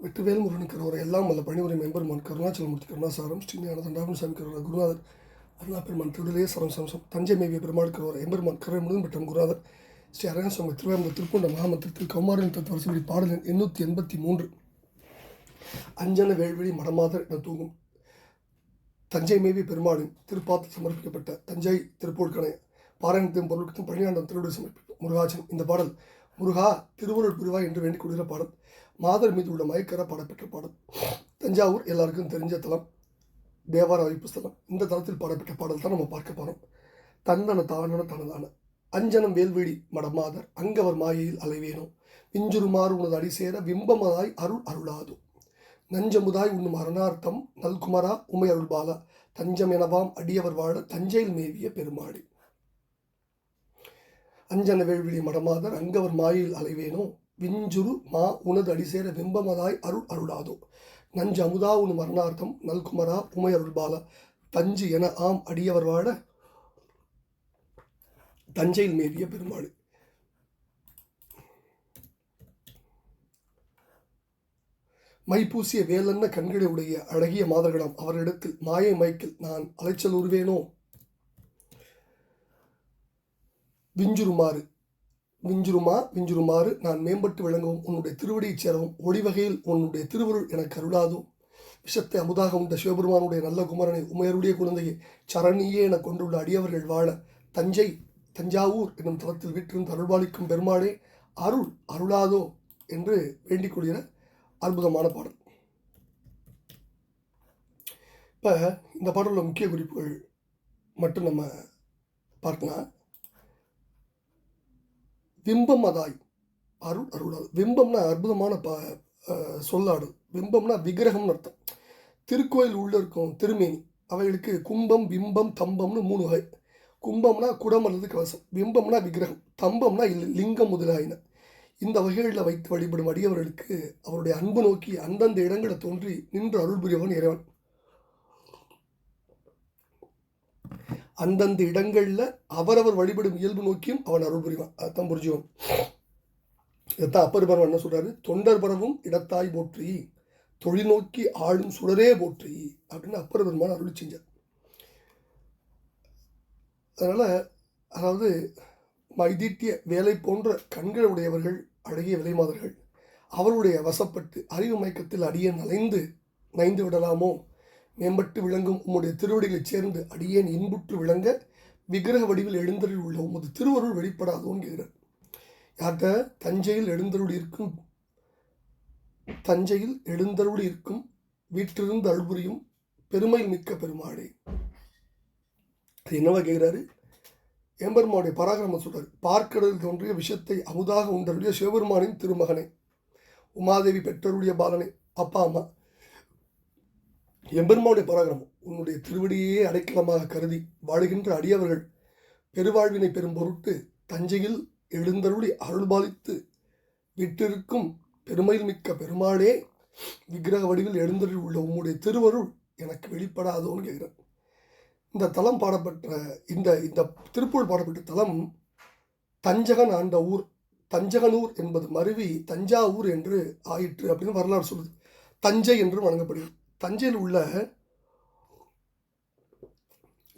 வெற்றிவேல் முருகனுக்கு ஒரு எல்லாம் வல்ல பணிவுரை மெம்பெருமான் கருணாச்சலமூர்த்தி கருணாசாரம் ஸ்ரீ ஞான சாமி கருணா குருநாதர் அருணா பெருமான் திருடலே சரம் சம்சம் தஞ்சை மேவிய பெருமாள் கருவர் எம்பெருமான் கருவை முருகன் பெற்றம் குருநாதர் ஸ்ரீ அரங்கசாமி திருவாரூர் திருப்பூண்ட மகாமந்திரத்தில் கௌமாரின் தத்துவ வருஷப்படி பாடலின் எண்ணூற்றி எண்பத்தி மூன்று. அஞ்சன வேள்வெளி மடமாதர் என தூங்கும் தஞ்சை மேவி பெருமாளின் திருப்பாத்தில் சமர்ப்பிக்கப்பட்ட தஞ்சை திருப்பூர்கனை பாராயணத்தின் பொருளுக்கும் பழனியாண்டம் திருவிழா சமர்ப்பிக்கும் முருகாஜன் இந்த பாடல் முருகா திருவருள் புரிவா என்று வேண்டிக் கொள்கிற பாடல் மாதர் மீது உள்ள மயக்கர பாடப்பெற்ற பாடல் தஞ்சாவூர் எல்லாருக்கும் தெரிஞ்ச தலம் தேவார வைப்பு ஸ்தலம் இந்த தலத்தில் பாடப்பட்ட பாடல் தான் நம்ம பார்க்க போகிறோம் தந்தன தானன தனதான அஞ்சனம் வேல்வெடி மடமாதர் அங்கவர் மாயையில் அலைவேனோ விஞ்சுருமாறு உனது அடிசேர விம்பமதாய் அருள் அருளாதோ. நஞ்சமுதாய் உண்ணும் அரணார்த்தம் நல்குமரா உமை அருள்பாலா தஞ்சம் எனவாம் அடியவர் வாழ தஞ்சையில் மேவிய பெருமாடி அஞ்சன வேள்விழி மடமாதர் அங்கவர் மாயில் அலைவேனோ? விஞ்சுரு மா உனது அடிசேர வெம்பமதாய் அருள் அருளாதோ? நஞ்சு அமுதா உன் மரணார்த்தம் நல்குமரா உமை அருள்பாலா தஞ்சு என ஆம் அடியவர் வாழ தஞ்சையில் மேவிய பெருமாள். மைப்பூசிய வேலன்ன கண்களை உடைய அழகிய மாதர்களாம் அவரிடத்தில் மாயை மைக்கில் நான் அலைச்சல் உருவேனோ? விஞ்சுருமாறு விஞ்சுருமா விஞ்சுருமாறு நான் மேம்பட்டு விளங்கவும் உன்னுடைய திருவடியைச் சேரவும் ஒளிவகையில் உன்னுடைய திருவருள் எனக்கு அருளாதோ விஷத்தை அமுதாக உண்ட சிவபெருமானுடைய நல்ல குமரனை உமையருடைய குழந்தையை சரணியே என கொண்டுள்ள அடியவர்கள் வாழ தஞ்சை தஞ்சாவூர் என்னும் தளத்தில் வீற்றிருந்து அருள்பாலிக்கும் பெருமாளே அருள் அருளாதோ என்று வேண்டிக் கொள்கிற அற்புதமான பாடல். இப்போ இந்த பாடலில் முக்கிய குறிப்புகள் மட்டும் நம்ம பார்க்கலாம். விம்பம் அதாய் அருள் அருளாது விம்பம்னா அற்புதமான ப சொல்லாடு. விம்பம்னா விக்கிரகம்னு அர்த்தம். திருக்கோயில் உள்ள இருக்கும் திருமேனி. அவைகளுக்கு கும்பம் பிம்பம் தம்பம்னு மூணு வகை. கும்பம்னா குடம் அல்லது கவசம் விம்பம்னா விக்கிரகம். தம்பம்னா இல்ல- லிங்கம் முதலாயின. இந்த வகைகளில் வைத்து வழிபடும் அடியவர்களுக்கு அவருடைய அன்பு நோக்கி அந்தந்த இடங்களை தோன்றி நின்று அருள் புரியவன் இறைவன். அந்தந்த இடங்களில் அவரவர் வழிபடும் இயல்பு நோக்கியும் அவன் அருள் புரிவான். அதுதான் புரிஞ்சுவான் இதைத்தான் அப்பர் பரவன் என்ன சொல்கிறாரு தொண்டர் பரவும் இடத்தாய் போற்றி தொழில்நோக்கி ஆளும் சுடரே போற்றி அப்படின்னு அப்பர் பெருமான் அருள் செஞ்சார். அதனால் அதாவது மைதீட்டிய வேலை போன்ற கண்கள் உடையவர்கள் அழகிய விலைமாதர்கள் அவருடைய வசப்பட்டு அறிவு மயக்கத்தில் அடியே நலைந்து நைந்து விடலாமோ? மேம்பட்டு விளங்கும் உம்முடைய திருவடிகளைச் சேர்ந்து அடியேன் இன்புற்று விளங்க விக்கிரக வடிவில் எழுந்தருள் உள்ள உமது திருவருள் வெளிப்படாதோன்னு கேட்கிறார் யார்கிட்ட தஞ்சையில் எழுந்தருள் இருக்கும் தஞ்சையில் எழுந்தருள் இருக்கும் வீற்றிருந்து அழுபுரியும் பெருமை மிக்க பெருமாளே. அது என்னவா கேட்குறாரு? எம்பெருமானுடைய பராக்கிரமம் சொல்றாரு பார்க்கடல் தோன்றிய விஷத்தை அமுதாக உண்டருடைய சிவபெருமானின் திருமகனே உமாதேவி பெற்றருடைய பாலனே அப்பா அம்மா. எம்பெருமானுடைய பராக்கிரமம் உன்னுடைய திருவடியே அடைக்கலமாக கருதி வாழுகின்ற அடியவர்கள் பெருவாழ்வினை பெறும் பொருட்டு தஞ்சையில் எழுந்தருளி அருள்பாலித்து விட்டிருக்கும் பெருமையில் மிக்க பெருமாளே விக்கிரக வடிவில் எழுந்தருள் உள்ள உம்முடைய திருவருள் எனக்கு வெளிப்படாதோன்னு கேட்குறேன் இந்த தலம் பாடப்பட்ட இந்த இந்த திருப்பூர் பாடப்பட்ட தலம் தஞ்சகன் ஆண்ட ஊர் தஞ்சகனூர் என்பது மருவி தஞ்சாவூர் என்று ஆயிற்று அப்படின்னு வரலாறு சொல்லுது. தஞ்சை என்றும் வழங்கப்படுகிறது. தஞ்சையில் உள்ள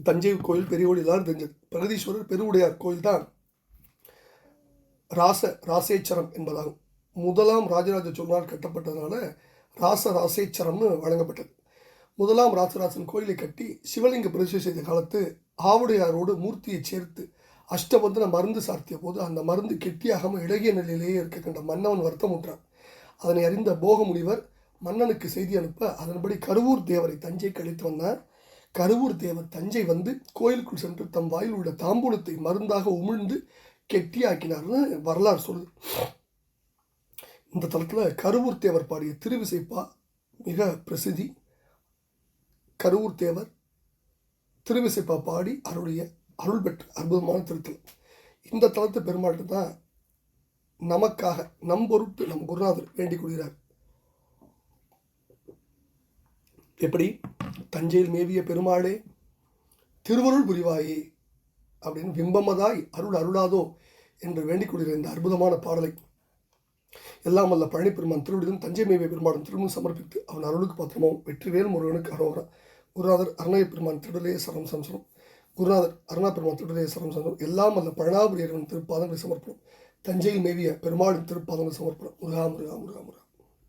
தஞ்சை கோயில் பெரிய கோயில் தெரிஞ்சது பிரகதீஸ்வரர் பெருவுடையார் கோயில் தான் ராச ராசேச்சரம் என்பதாகும். முதலாம் ராஜராஜ சோழனால் கட்டப்பட்டதுனால ராச ராசேச்சரம்னு வழங்கப்பட்டது. முதலாம் ராசராசன் கோயிலை கட்டி சிவலிங்க பிரதிஷ்டை செய்த காலத்து ஆவுடையாரோடு மூர்த்தியை சேர்த்து அஷ்டபந்தன மருந்து சார்த்திய போது அந்த மருந்து கெட்டியாகாமல் இழகிய நிலையிலேயே இருக்க கண்ட மன்னவன் வருத்தம் அதனை அறிந்த போக முனிவர் மன்னனுக்கு செய்தி அனுப்ப அதன்படி கருவூர் தேவரை தஞ்சை கழித்து வந்தார் கருவூர் தேவர் தஞ்சை வந்து கோயிலுக்குள் சென்று தம் வாயில் உள்ள தாம்பூலத்தை மருந்தாக உமிழ்ந்து கெட்டியாக்கினார்னு வரலாறு சொல்லுது. இந்த தளத்தில் கருவூர் தேவர் பாடிய திருவிசைப்பா மிக பிரசித்தி. கருவூர் தேவர் திருவிசைப்பா பாடி அருடைய அருள் பெற்ற அற்புதமான திருத்தலம். இந்த தலத்து பெருமாள்கிட்ட தான் நமக்காக நம் பொருட்டு நம் குருநாதர் வேண்டிக் கொள்கிறார். எப்படி? தஞ்சையில் மேவிய பெருமாளே திருவருள் புரிவாயே அப்படின்னு பிம்பமதாய் அருள் அருளாதோ என்று வேண்டிக் கொள்கிற இந்த அற்புதமான பாடலை எல்லாம் வல்ல பழனி பெருமான் தஞ்சை மேவிய பெருமாளும் திருமணம் சமர்ப்பித்து அவன் அருளுக்கு பாத்திரமாவும் வெற்றிவேல் முருகனுக்கு அரோகரா. குருநாதர் அருணய பெருமான் திருடலே சரம் சம்சரம். குருநாதர் அருணா பெருமான் திருடலே சரம் சம்சரம். எல்லாம் வல்ல பழனாபுரியவன் திருப்பாதங்களை சமர்ப்பணம். தஞ்சையில் மேவிய பெருமாளின் திருப்பாதங்கள் சமர்ப்பணம். முருகா முருகா முருகா முருகா.